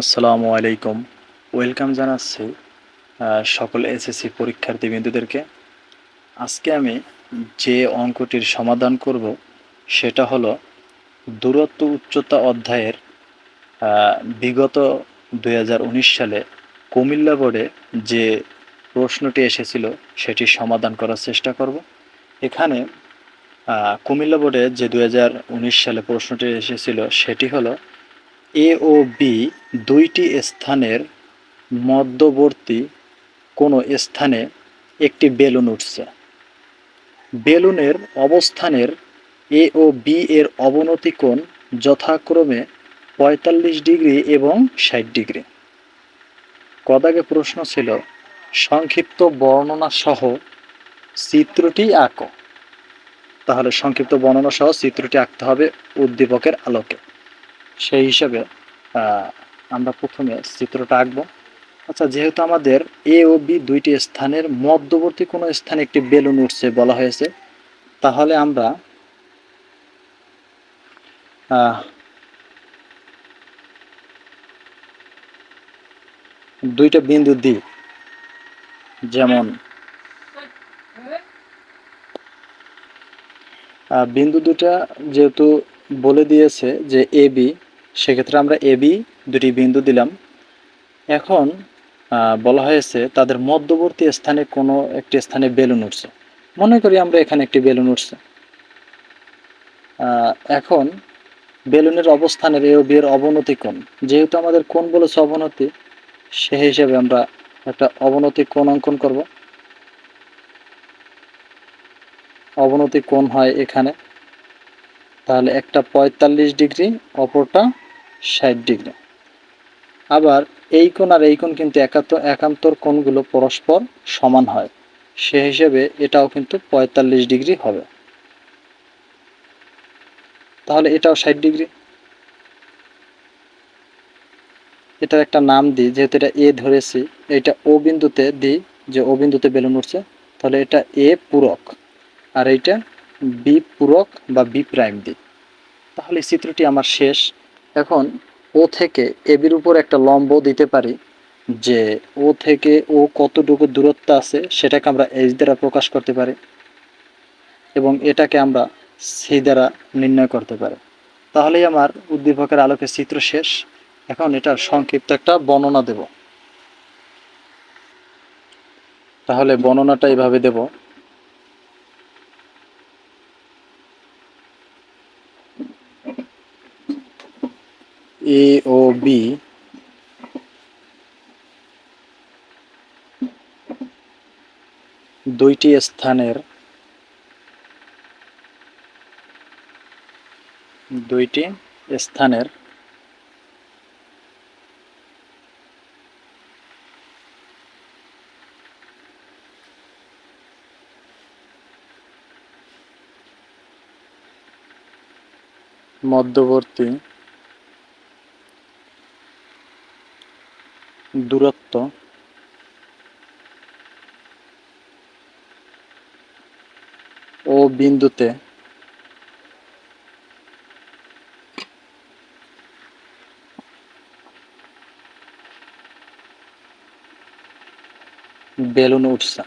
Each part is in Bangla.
আসসালামু আলাইকুম। ওয়েলকাম জানাচ্ছি সকল এসএসসি পরীক্ষার্থী বিন্দুদেরকে। আজকে আমি যে অঙ্কটির সমাধান করব, সেটা হলো দূরত্ব উচ্চতা অধ্যায়ের বিগত দু হাজার উনিশ সালে কুমিল্লা বোর্ডে যে প্রশ্নটি এসেছিল সেটির সমাধান করার চেষ্টা করব। এখানে কুমিল্লা বোর্ডে যে দু হাজার উনিশ সালে প্রশ্নটি এসেছিল, সেটি হলো এ ও বি দুইটি স্থানের মধ্যবর্তী কোনো স্থানে একটি বেলুন উঠছে। বেলুনের অবস্থানের এ ও বি এর অবনতি কোণ যথাক্রমে পঁয়তাল্লিশ ডিগ্রি এবং ষাট ডিগ্রি। কদাগে প্রশ্ন ছিল, সংক্ষিপ্ত বর্ণনা সহ চিত্রটি আঁকো। তাহলে সংক্ষিপ্ত বর্ণনা সহ চিত্রটি আঁকতে হবে উদ্দীপকের আলোকে। সেই হিসাবে আমরা প্রথমে চিত্রটা আঁকবো। আচ্ছা যেহেতু আমাদের এ ও বি দুইটি স্থানের মধ্যবর্তী কোনো স্থানে একটি বেলুন উঠছে বলা হয়েছে, তাহলে আমরা দুইটা বিন্দু দিই। যেমন বিন্দু দুটা যেহেতু বলে দিয়েছে যে এ বি সেক্ষেত্রে আমরা এ, বি দুটি বিন্দু দিলাম। এখন বলা হয়েছে তাদের মধ্যবর্তী স্থানে কোনো একটি স্থানে বেলুন উঠছে। মনে করি আমরা এখানে একটি বেলুন উঠছে। এখন, বেলুনের অবস্থানের এ ও বি এর অবনতি কোণ। যেহেতু আমাদের কোণ বলেছে অবনতি, সে হিসেবে আমরা একটা অবনতি কোণ অঙ্কন করব। অবনতি কোণ হয় এখানে। তাহলে একটা পঁয়তাল্লিশ ডিগ্রি, অপরটা ষাট ডিগ্রি। আবার এই কোণ আর এই কোণ কিন্তু একাত্ত একান্তর কোণগুলো পরস্পর সমান হয়। সে হিসেবে এটাও কিন্তু পঁয়তাল্লিশ ডিগ্রি হবে। তাহলে এটাও ষাট ডিগ্রি। এটার একটা নাম দিই, যেহেতু এটা এ ধরেছি, এটা ও বিন্দুতে দিই যে ও বিন্দুতে বেলুন উঠছে, তাহলে এটা এ পূরক আর এইটা বি পূরক বা বি প্রাইম দিই। তাহলে চিত্রটি আমার শেষ। এখন ও থেকে এবির উপর একটা লম্ব দিতে পারি যে ও থেকে ও কতটুকু দূরত্ব আছে সেটাকে আমরা এইচ দ্বারা প্রকাশ করতে পারি এবং এটাকে আমরা সি দ্বারা নির্ণয় করতে পারি। তাহলেই আমার উদ্দীপকের আলোকে চিত্র শেষ। এখন এটার সংক্ষিপ্ত একটা বর্ণনা দেব। তাহলে বর্ণনাটা এইভাবে দেব। এ ও বি দুইটি স্থানের দুইটি স্থানের মধ্যবর্তী দূরত্ব। ও বিন্দুতে। বেলুন উঠছে।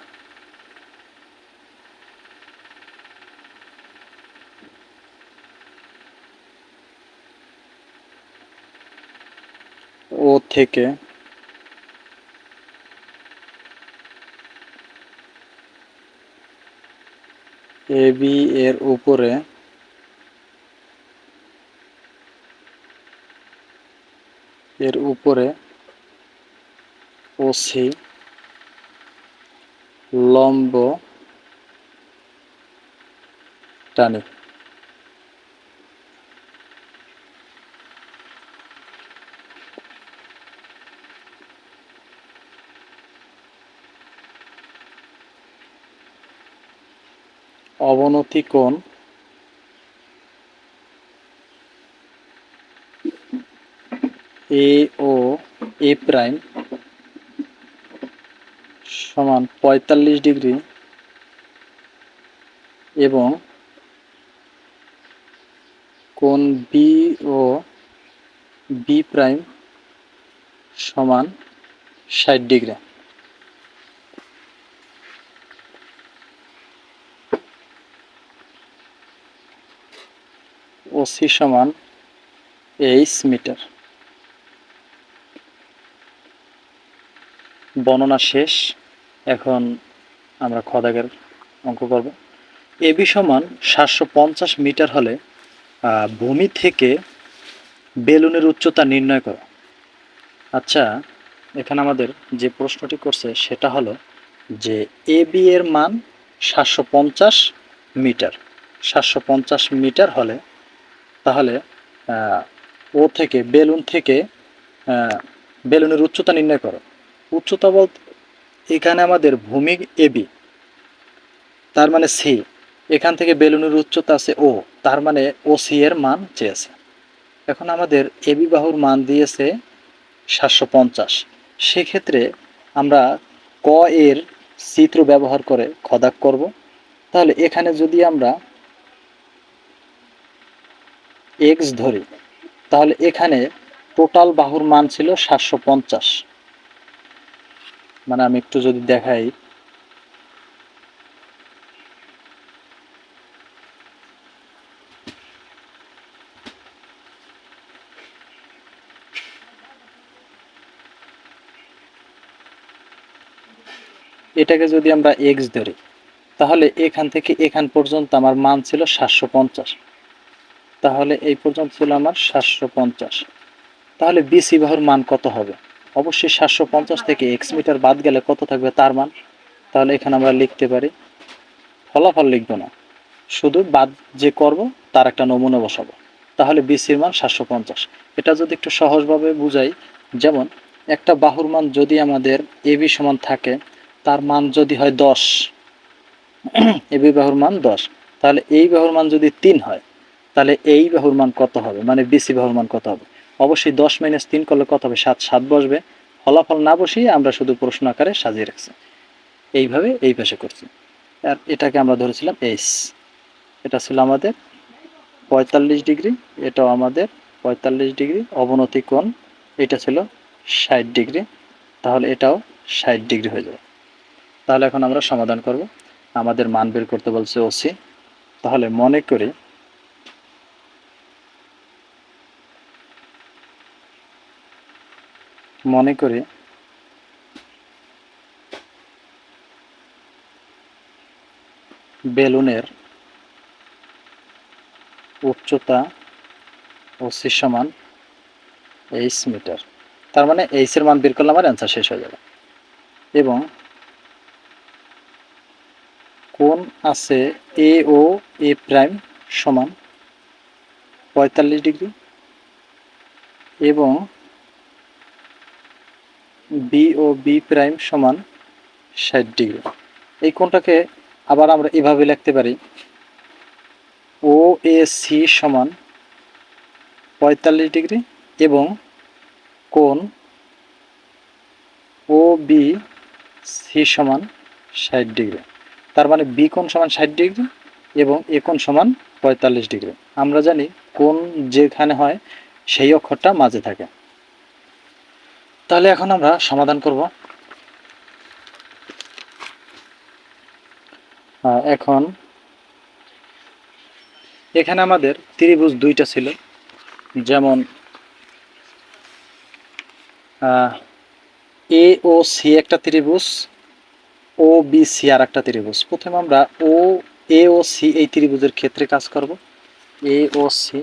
ও থেকে এ বি এর উপরে এর উপরে ওসি লম্ব টানি। অবনতি কোণ এ ও, এ প্রাইম সমান পঁয়তাল্লিশ ডিগ্রি এবং কোন বি ও বি প্রাইম সমান ষাট ডিগ্রি। ওসি সমান এইচ মিটার। বর্ণনা শেষ। এখন আমরা খদাগের অঙ্ক করব। এবি সমান সাতশো পঞ্চাশ মিটার হলে ভূমি থেকে বেলুনের উচ্চতা নির্ণয় করো। আচ্ছা এখানে আমাদের যে প্রশ্নটি করছে সেটা হলো যে এ বি এর মান সাতশো পঞ্চাশ মিটার। সাতশো পঞ্চাশ মিটার হলে তাহলে ও থেকে, বেলুন থেকে বেলুনের উচ্চতা নির্ণয় করো। উচ্চতা বলতে এখানে আমাদের ভূমি এবি তার মানে সি। এখান থেকে বেলুনের উচ্চতা আছে ও, তার মানে ও সি এর মান চেয়েছে। এখন আমাদের এবি বাহুর মান দিয়েছে সাতশো পঞ্চাশ। সেক্ষেত্রে আমরা ক এর চিত্র ব্যবহার করে খদাক করব। তাহলে এখানে যদি আমরা এক্স ধরি, তাহলে এখানে টোটাল বাহুর মান ছিল সাতশো পঞ্চাশ। মানে আমি একটু যদি দেখাই। এটাকে যদি আমরা এক্স ধরি, তাহলে এখান থেকে এখান পর্যন্ত আমার মান ছিল সাতশো পঞ্চাশ। তাহলে এই পর্যন্ত ছিল আমার সাতশো পঞ্চাশ। তাহলে বিসি বাহুর মান কত হবে? অবশ্যই সাতশো পঞ্চাশ থেকে এক্স মিটার বাদ গেলে কত থাকবে তার মান? তাহলে এখানে আমরা লিখতে পারি, ফলাফল লিখব না। শুধু বাদ যে করব, তার একটা নমুনা বসাবো। তাহলে বিসির মান সাতশো পঞ্চাশ। এটা যদি একটু সহজভাবে বুঝাই, যেমন একটা বাহুর মান যদি আমাদের এবি সমান থাকে, তার মান যদি হয় দশ এবি বাহুর মান দশ। তাহলে এই বাহুর মান যদি তিন হয় তাহলে এই বাহুর মান কত হবে? মানে বিসি বাহুর মান কত হবে? অবশ্যই দশ মাইনাস তিন করলে কত হবে? সাত সাত বসবে। ফলাফল না বসিয়ে আমরা শুধু প্রশ্ন আকারে সাজিয়ে রাখছি। এইভাবে এই পাশে করছি। আর এটাকে আমরা ধরেছিলাম এইচ এটা ছিল আমাদের পঁয়তাল্লিশ ডিগ্রি, এটাও আমাদের পঁয়তাল্লিশ ডিগ্রি অবনতি কোণ, এটা ছিল ষাট ডিগ্রি। তাহলে এটাও ষাট ডিগ্রি হয়ে যাবে। তাহলে এখন আমরা সমাধান করব। আমাদের মান বের করতে বলছে ওসি তাহলে মনে করি মনে করি বেলুনের উচ্চতা ওসি সমান এইচ মিটার। তার মানে এইচ এর মান বের করলে আমার অ্যান্সার শেষ হয়ে যাবে। এবং কোন আছে এ ও এ প্রাইম সমান পঁয়তাল্লিশ ডিগ্রি। এবং বি ও বি প্রাইম সমান ষাট ডিগ্রি এই কোণটাকে আবার আমরা এভাবে লিখতে পারি। ও এ সি সমান পঁয়তাল্লিশ ডিগ্রি এবং কোণ ও বি সি সমান ষাট ডিগ্রি তার মানে বি কোণ সমান ষাট ডিগ্রি এবং এ কোণ সমান পঁয়তাল্লিশ ডিগ্রি আমরা জানি কোণ যেখানে হয় সেই অক্ষরটা মাঝে থাকে। তাহলে এখন আমরা সমাধান করব। এখন এখানে আমাদের ত্রিভুজ দুইটা ছিল। যেমন এ ও সি একটা ত্রিভুজ ও বি সি আর একটা ত্রিভুজ। প্রথমে আমরা ও এ ও সি এই ত্রিভুজের ক্ষেত্রে কাজ করব। এ ও সি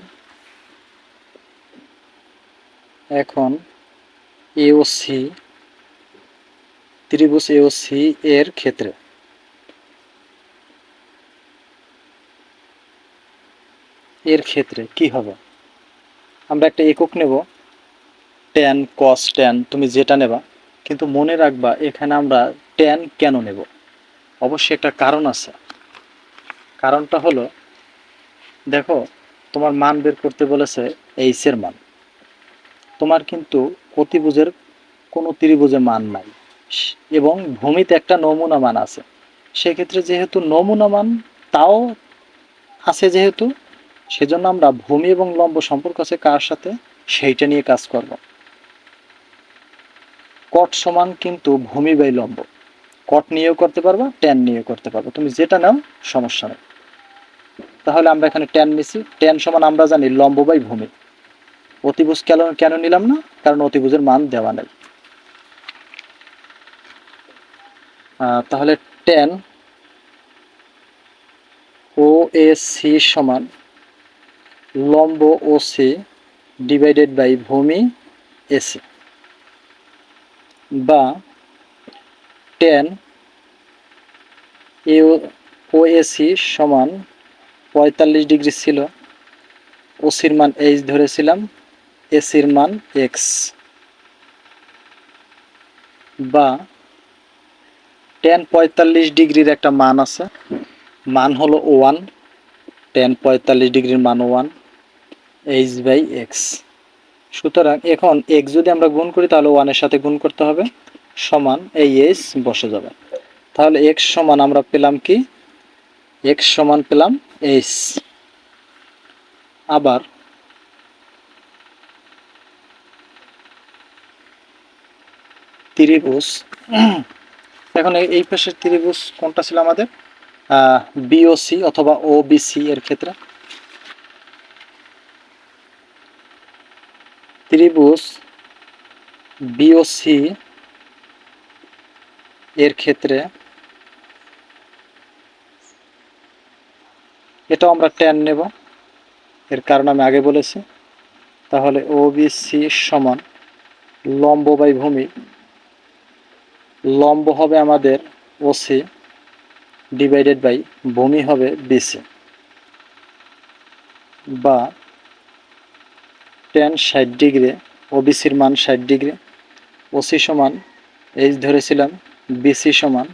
এখন এ ও সি ত্রিভুজ এ ও সি এর ক্ষেত্রে। এর ক্ষেত্রে কি হবে? আমরা একটা একক নেব। ট্যান কস ট্যান তুমি যেটা নেবা। কিন্তু মনে রাখবা, এখানে আমরা ট্যান কেন নেব? অবশ্যই একটা কারণ আছে। কারণটা হলো, দেখো, তোমার মান বের করতে বলেছে এইচের মান। তোমার কিন্তু অতিভুজের কোনো ত্রিভুজের মান নাই। এবং ভূমিতে একটা নমুনা মান আছে। সেক্ষেত্রে যেহেতু নমুনা মান তাও আছে যেহেতু, সেজন্য আমরা ভূমি এবং লম্ব সম্পর্ক আছে কার সাথে? সেইটা নিয়ে কাজ করব। কট সমান কিন্তু ভূমি বাই লম্ব। কট নিয়েও করতে পারবা ট্যান নিয়েও করতে পারবা। তুমি যেটা নাও, সমস্যা নেই। তাহলে আমরা এখানে ট্যান নিছি। ট্যান সমান আমরা জানি লম্ব বাই ভূমি। অতিভুজ কেন কেন নিলাম না? কারণ অতিভুজের মান দেওয়া নেই। তাহলে টেন ও এ সি সমান লম্ব ও সি ডিভাইডেড বাই ভূমি এসি বা টেন এ ও এসি সমান পঁয়তাল্লিশ ডিগ্রি ছিল। ওসির মান এইচ ধরেছিলাম। এসির মান এক্স বা টেন পঁয়তাল্লিশ ডিগ্রির একটা মান আছে। মান হলো ওয়ান টেন পঁয়তাল্লিশ ডিগ্রির মান ওয়ান এইচ বাই এক্স সুতরাং এখন এক্স যদি আমরা গুণ করি, তাহলে ওয়ানের সাথে গুণ করতে হবে, সমান এই এইচ বসে যাবে। তাহলে এক্স সমান আমরা পেলাম কি? এক্স সমান পেলাম এইচ আবার ত্রিভুজ। এখন এই- পাশের ত্রিভুজ কোনটা ছিল আমাদের? বিওসি অথবা ও এর ক্ষেত্রে। ত্রিভুজ বিওসি এর ক্ষেত্রে এটাও আমরা ট্যান নেব। এর কারণ আমি আগে বলেছি। তাহলে ও সমান লম্ব বাই ভূমি লম্ব হবে আমাদের ওসি ডিভাইডেড বাই ভূমি হবে বিসি বা টেন ষাট ডিগ্রি ওবিসির মান ষাট ডিগ্রি ওসি সমান এইচ ধরেছিলাম বিসি সমান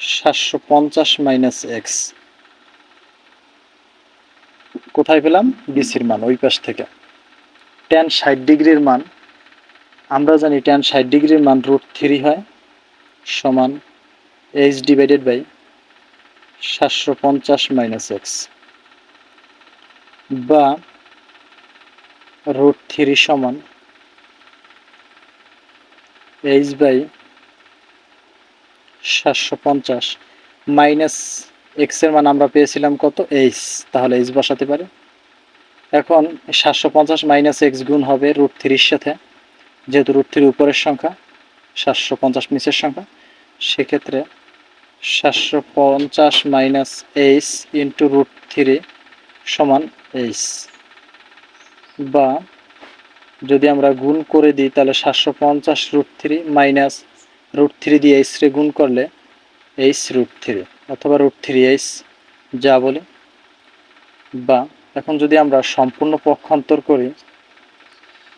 সাতশো পঞ্চাশ মাইনাস এক্স কোথায় পেলাম? বিসির মান, ওই পাশ থেকে। টেন ষাট ডিগ্রির মান, আমরা জানি টেন ষাট ডিগ্রির মান রুট থ্রি হয়। সমান এইচ ডিভাইডেড বাই সাতশো পঞ্চাশ মাইনাস এক্স বা রুট থ্রি সমান এইচ বাই সাতশো পঞ্চাশ মাইনাস এক্সের মান আমরা পেয়েছিলাম কত? এইচ তাহলে এইচ বসাতে পারি। এখন সাতশো পঞ্চাশ মাইনাস এক্স গুণ হবে রুট থ্রির সাথে, যেহেতু রুট থ্রি উপরের সংখ্যা। সাতশো পঞ্চাশ নিচের সংখ্যা। সেক্ষেত্রে সাতশো পঞ্চাশ minus H into root three সমান এইচ বা যদি আমরা গুণ করে দিই, তাহলে সাতশো পঞ্চাশ root three minus root three দিয়ে এইচ রে গুণ করলে এইচ রুট থ্রি অথবা রুট থ্রি এইচ যা বলি। বা এখন যদি আমরা সম্পূর্ণ পক্ষান্তর করি,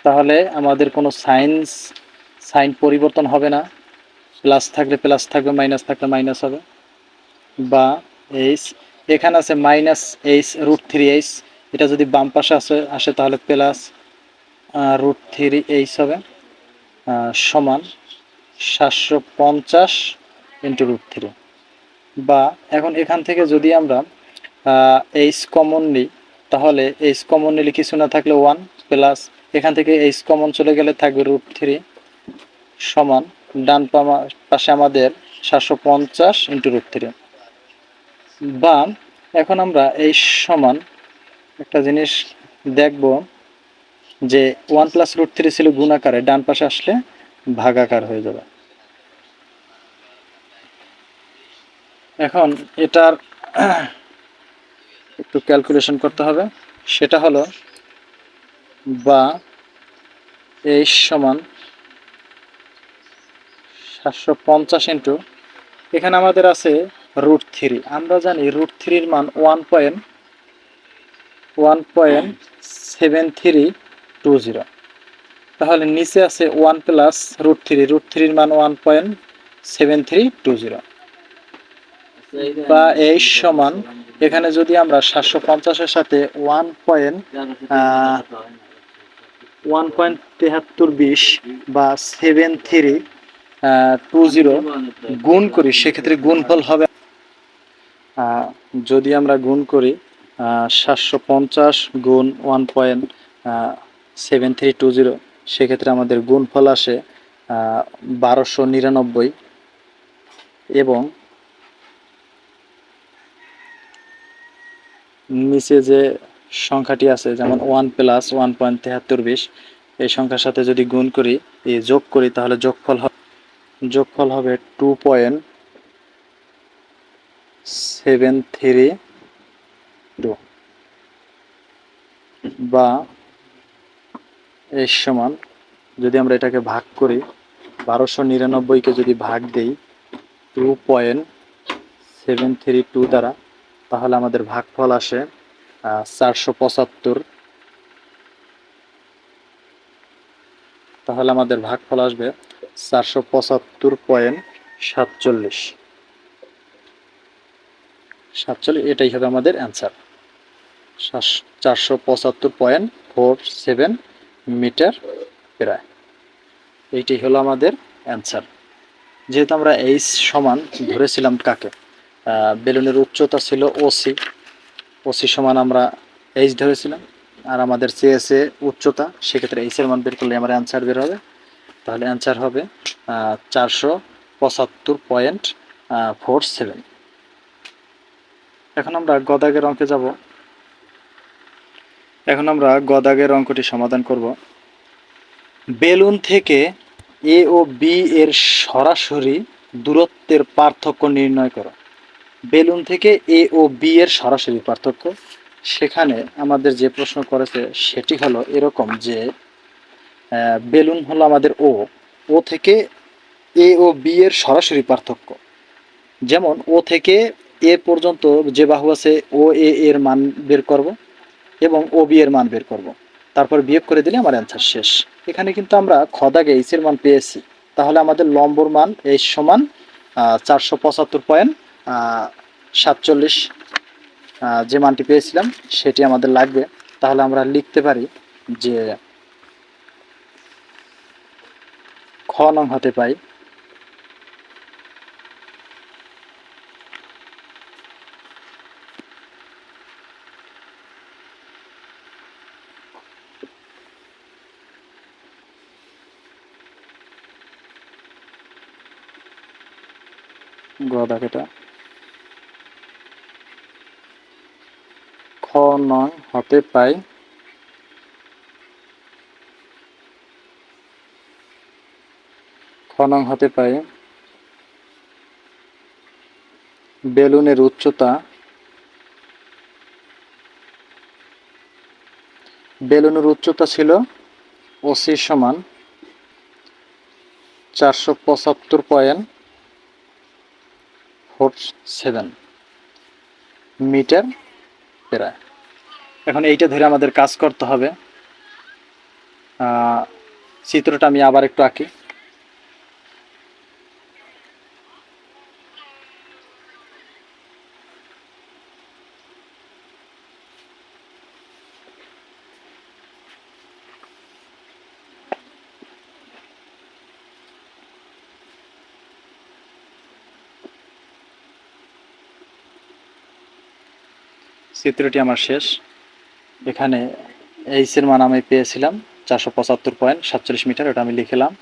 তাহলে আমাদের কোনো সাইন্স সাইন পরিবর্তন হবে না। প্লাস থাকলে প্লাস থাকবে, মাইনাস থাকলে মাইনাস হবে। বা এইচ, এখানে আছে minus H root three H. এটা যদি বাম পাশে আসে আসে তাহলে প্লাস রুট থ্রি এইচ হবে সমান সাতশো পঞ্চাশ ইন্টু রুট থ্রি। বা এখন এখান থেকে যদি আমরা এইচ কমন নিই, তাহলে এইচ কমন নিলে কিছু না থাকলে ওয়ান প্লাস, এখান থেকে এইচ কমন চলে গেলে থাকবে রুট থ্রি। সমান, ডান পাশে আমাদের সাতশো পঞ্চাশ ইন্টু রুট থ্রি বা এখন আমরা এই সমান একটা জিনিস দেখব যে ওয়ান প্লাস রুট থ্রি ছিল গুণ আকারে, ডান পাশে আসলে ভাগাকার হয়ে যাবে। এখন এটার একটু ক্যালকুলেশন করতে হবে। সেটা হলো বা এই সমান সাতশো পঞ্চাশ ইন্টু, এখানে আমাদের আছে রুট থ্রি। আমরা জানি রুট থ্রির মান one point one point seven three two zero. তাহলে নিচে আছে one plus root three. Root থ্রির মান one point seven three two zero. বা এই সমান, এখানে যদি আমরা সাতশো পঞ্চাশের সাথে ওয়ান পয়েন্ট ওয়ান পয়েন্ট তেহাত্তর বিশ বা সেভেন থ্রি টু জিরো গুণ করি, সেক্ষেত্রে গুণফল হবে যদি আমরা গুণ করি সাতশো পঞ্চাশ গুণ one point seven three two zero সেক্ষেত্রে আমাদের গুণফল আসে বারোশো নিরানব্বই এবং নিচে যে সংখ্যাটি আছে, যেমন ওয়ান প্লাস ওয়ান পয়েন্ট তেহাত্তর বিশ, এই সংখ্যার সাথে যদি গুণ করি যোগ করি, তাহলে যোগফল হবে যোগফল হবে two point seven three two বা এর সমান, যদি আমরা এটাকে ভাগ করি, বারোশো নিরানব্বইকে যদি ভাগ দেই, two point seven three two দ্বারা, তাহলে আমাদের ভাগফল আসে চারশো পঁচাত্তর তাহলে আমাদের ভাগফল আসবে চারশো পঁচাত্তর পয়েন্ট সাতচল্লিশ। সাতচল্লিশ, এটাই হবে আমাদের অ্যান্সার চারশো পঁচাত্তর পয়েন্ট ফোর সেভেন মিটার প্রায়। এইটাই হলো আমাদের অ্যান্সার যেহেতু আমরা এইচ সমান ধরেছিলাম কাকে বেলুনের উচ্চতা ছিল ওসি ওসি সমান আমরা এইচ ধরেছিলাম। আর আমাদের সিএসএ উচ্চতা, সেক্ষেত্রে এইচের মান বের করলে আমার অ্যান্সার বের হবে। তাহলে অ্যান্সার হবে চারশো পঁচাত্তর পয়েন্ট ফোর সেভেন এখন আমরা গদাগের অঙ্কে যাব। এখন আমরা গদাগের অঙ্কটি সমাধান করব। বেলুন থেকে এ ও বি এর সরাসরি দূরত্বের পার্থক্য নির্ণয় করো। বেলুন থেকে এ ও বি এর সরাসরি পার্থক্য। সেখানে আমাদের যে প্রশ্ন করেছে সেটি হলো এরকম যে বেলুন হলো আমাদের ও। ও থেকে এ ও বি এর সরাসরি পার্থক্য। যেমন, ও থেকে এ পর্যন্ত যে বাহু আছে, ও, এ, এর মান বের করব এবং ও, বি এর মান বের করব। তারপর বিয়োগ করে দিলে আমার অ্যান্সার শেষ। এখানে কিন্তু আমরা খদাগে এইচের মান পেয়েছি। তাহলে আমাদের লম্বর মান এইচ সমান চারশো পঁচাত্তর পয়েন্ট সাতচল্লিশ যে মানটি পেয়েছিলাম, সেটি আমাদের লাগবে। তাহলে আমরা লিখতে পারি যে খ নং হতে পাই। গদাকেটা খ হতে পাই। খ হতে পাই। বেলুনের উচ্চতা। বেলুনের উচ্চতা ছিল ওসি সমান চারশো পঁচাত্তর পয়েন্ট ফোর সেভেন মিটার। প্রায় এখন এইটা ধরে আমাদের কাজ করতে হবে। চিত্রটা আমি আবার একটু আঁকি। চিত্রটি আমার শেষ। এখানে এইচের মান আমি পেয়েছিলাম চারশো পঁচাত্তর পয়েন্ট সাতচল্লিশ মিটার এটা আমি লিখলাম।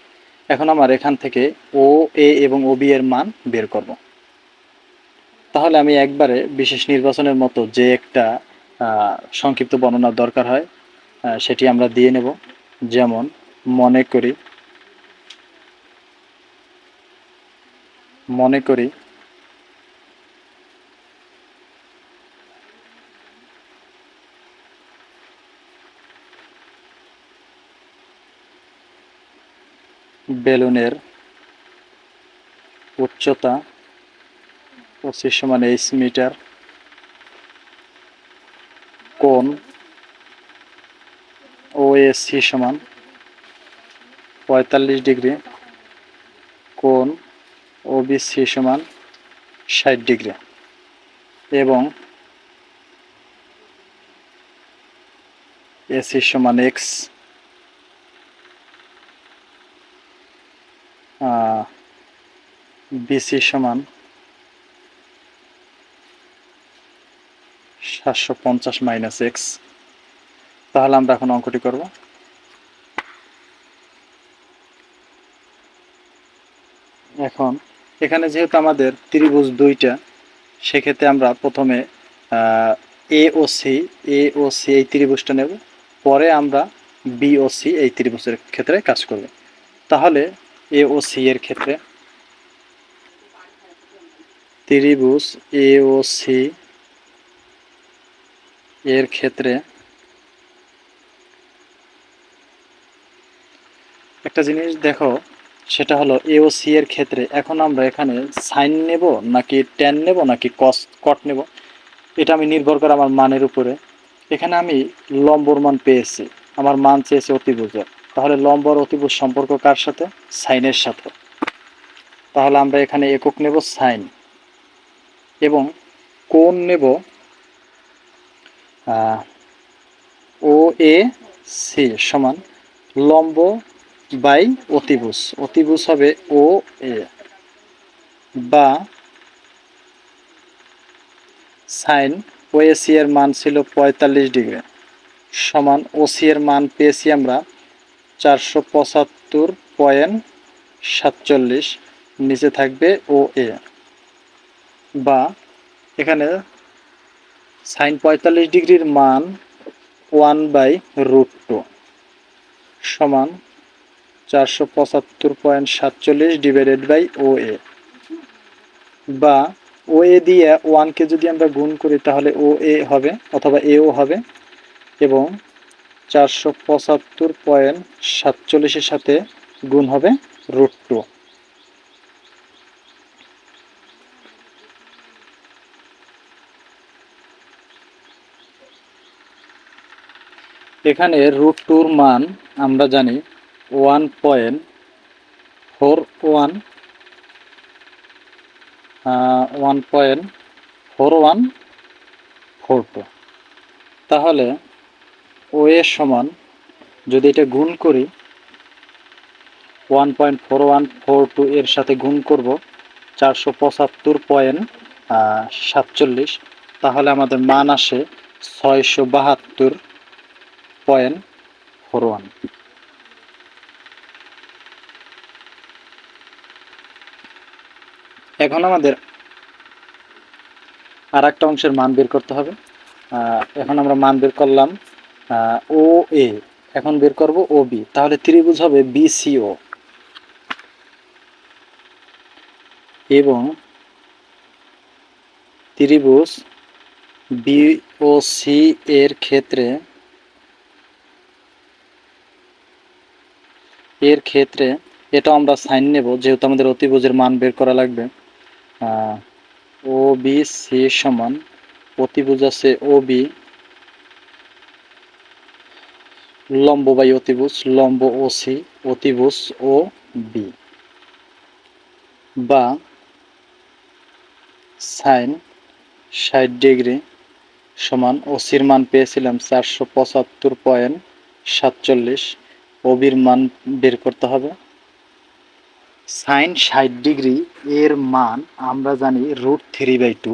এখন আমার এখান থেকে ও এ এবং ও বি এর মান বের করব। তাহলে আমি একবারে বিশেষ নির্বাচনের মতো যে একটা সংক্ষিপ্ত বর্ণনার দরকার হয় সেটি আমরা দিয়ে নেব। যেমন, মনে করি মনে করি বেলুনের উচ্চতা পঁচিশ সমান এইচ মিটার কোন ও সি সমান পঁয়তাল্লিশ ডিগ্রি কোন ও সি সমান ষাট ডিগ্রি এবং এসি সমান এক্স বিসি সমান সাতশো পঞ্চাশ মাইনাস এক্স তাহলে আমরা এখন অঙ্কটি করব। এখন এখানে যেহেতু আমাদের ত্রিভুজ দুইটা, সেক্ষেত্রে আমরা প্রথমে এ ও সি এ ও সি এই ত্রিভুজটা নেব। পরে আমরা বি ও সি এই ত্রিভুজের ক্ষেত্রে কাজ করব। তাহলে এ ও সি এর ক্ষেত্রে। ত্রিভুজ এ ও সি এর ক্ষেত্রে। একটা জিনিস দেখো, সেটা হলো এ সি এর ক্ষেত্রে এখন আমরা এখানে সাইন নেব নাকি ট্যান নেব নাকি কস কট নেব, এটা আমি নির্ভর করে আমার মানের উপরে। এখানে আমি লম্বর মান পেয়েছি, আমার মান চেয়েছে অতিভুজের। তাহলে লম্ব আর অতিভুজ সম্পর্ক কার সাথে? সাইনের সাথে। তাহলে আমরা এখানে একক নেব সাইন। এবং কোণ নেব ও এ সি সমান লম্ব বাই অতিভুজ। অতিভুজ হবে ও এ বা সাইন ও সি এর মান ছিল পঁয়তাল্লিশ ডিগ্রি। সমান ওসি এর মান পেয়েছি আমরা চারশো পঁচাত্তর পয়েন্ট সাতচল্লিশ নিচে থাকবে ও এ বা এখানে সাইন পঁয়তাল্লিশ ডিগ্রির মান ওয়ান বাই রুট টু সমান চারশো পঁচাত্তর পয়েন্ট সাতচল্লিশ ডিভাইডেড বাই ও এ বা ও এ দিয়ে ওয়ানকে যদি আমরা গুণ করি তাহলে ও এ হবে অথবা এও হবে এবং চারশো পঁচাত্তর পয়েন্ট সাতচল্লিশের সাথে গুণ হবে রুট টু। এখানে রুট টুর মান আমরা জানি one point four one one point four one, four two. তাহলে ও এর সমান, যদি এটা গুণ করি one point four one four two এর সাথে গুণ করব, চারশো পঁচাত্তর পয়েন্ট সাতচল্লিশ, তাহলে আমাদের মান আসে ছয়শো বাহাত্তর পয়েন্ট ফোর ওয়ান এখন আমাদের আর একটা অংশের মান বের করতে হবে। এখন আমরা মান বের করলাম ও এ এখন বের করব ও বি তাহলে ত্রিভুজ হবে বি বিসিও এবং ত্রিভুজ বিওসি এর ক্ষেত্রে এর ক্ষেত্রে এটা আমরা সাইন নেব, যেহেতু আমাদের অতিভুজের মান বের করা লাগবে। ও বি সি সমান, অতিভুজ আছে ও বি লম্ব বাই অতিভুজ, লম্ব ও সি অতিভুজ ও বি বা সাইন ষাট ডিগ্রি সমান ওসির মান পেয়েছিলাম চারশো পঁচাত্তর পয়েন্ট সাতচল্লিশ। ওবির মান বের করতে হবে। সাইন ষাট ডিগ্রি এর মান আমরা জানি রুট থ্রি বাই টু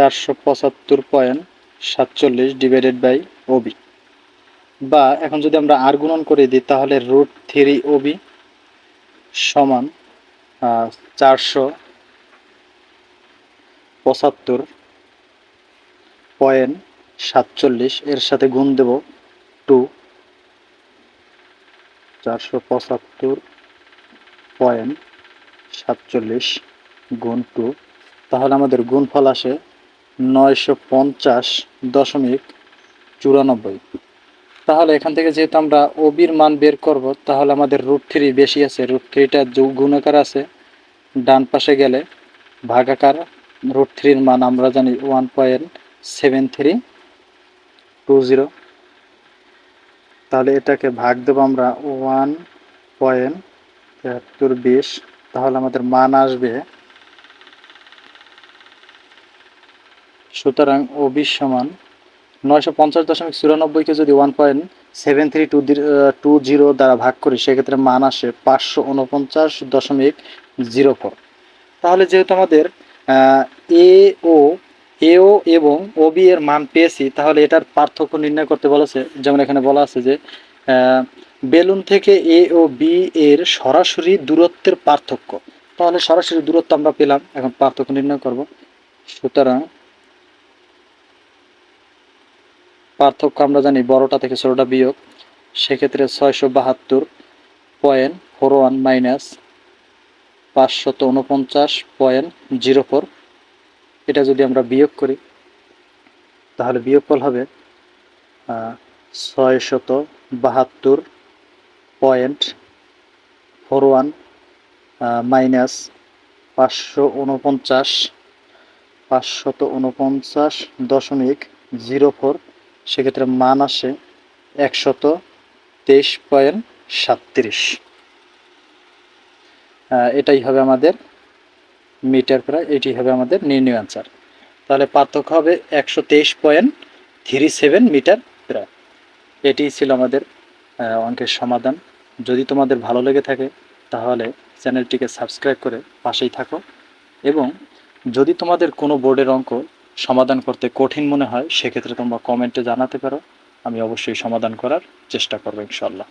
চারশো পঁচাত্তর পয়েন্ট সাতচল্লিশ ডিভাইডেড বাই ওবি বা এখন যদি আমরা আর গুণন করে দিই, তাহলে রুট থ্রি ওবি সমান চারশো পঁচাত্তর পয়েন্ট সাতচল্লিশ। এর সাথে গুণ দেব টু চারশো পঁচাত্তর পয়েন্ট সাতচল্লিশ গুণ টু তাহলে আমাদের গুণফল আসে নয়শো পঞ্চাশ দশমিক চুরানব্বই। তাহলে এখান থেকে যেহেতু আমরা ওবির মান বের করব, তাহলে আমাদের রুট থ্রি বেশি আছে। রুট থ্রিটা গুণাকার আছে। ডান পাশে গেলে ভাগাকার রুট থ্রির মান আমরা জানি one point seven three two zero তাহলে এটাকে ভাগ দেবো আমরা ওয়ান পয়েন্ট তেহাত্তর বিশ। তাহলে আমাদের মান আসবে সুতরাং ও বিশ সমান নয়শো পঞ্চাশ দশমিক চুরানব্বইকে যদি one point seven three two two zero দ্বারা ভাগ করি, সেক্ষেত্রে মান আসে পাঁচশো উনপঞ্চাশ দশমিক জিরো ফোর তাহলে যেহেতু আমাদের এ ও এও এবং ও বি এর মান পেয়েছি, তাহলে এটার পার্থক্য নির্ণয় করতে বলেছে, যেমন এখানে বলা আছে যে বেলুন থেকে এ ও বি এর সরাসরি দূরত্বের পার্থক্য। তাহলে সরাসরি দূরত্ব আমরা পেলাম, এখন পার্থক্য নির্ণয় করব। সুতরাং পার্থক্য আমরা জানি বড়টা থেকে ছোটটা বিয়োগ। সেক্ষেত্রে ছয়শো বাহাত্তর পয়েন্ট ফোর ওয়ান মাইনাস পাঁচশত উনপঞ্চাশ পয়েন্ট জিরো ফোর। এটা যদি আমরা বিয়োগ করি, তাহলে বিয়োগফল হবে ছয়শত বাহাত্তর পয়েন্ট ফোর ওয়ান মাইনাস পাঁচশো উনপঞ্চাশ পাঁচশত উনপঞ্চাশ দশমিক জিরো ফোর। সেক্ষেত্রে মান আসে একশত তেইশ পয়েন্ট সাতত্রিশ। এটাই হবে আমাদের মিটার প্রায় এটি হবে আমাদের নির্ণয় আনসার তাহলে পার্থক্য হবে একশো তেইশ পয়েন্ট থ্রি সেভেন মিটার প্রায়। এটি ছিল আমাদের অঙ্কের সমাধান। যদি তোমাদের ভালো লেগে থাকে, তাহলে চ্যানেলটিকে সাবস্ক্রাইব করে পাশেই থাকো। এবং যদি তোমাদের কোনো বোর্ডের অঙ্ক সমাধান করতে কঠিন মনে হয়, সেক্ষেত্রে তোমরা কমেন্টে জানাতে পারো। আমি অবশ্যই সমাধান করার চেষ্টা করব ইনশাল্লাহ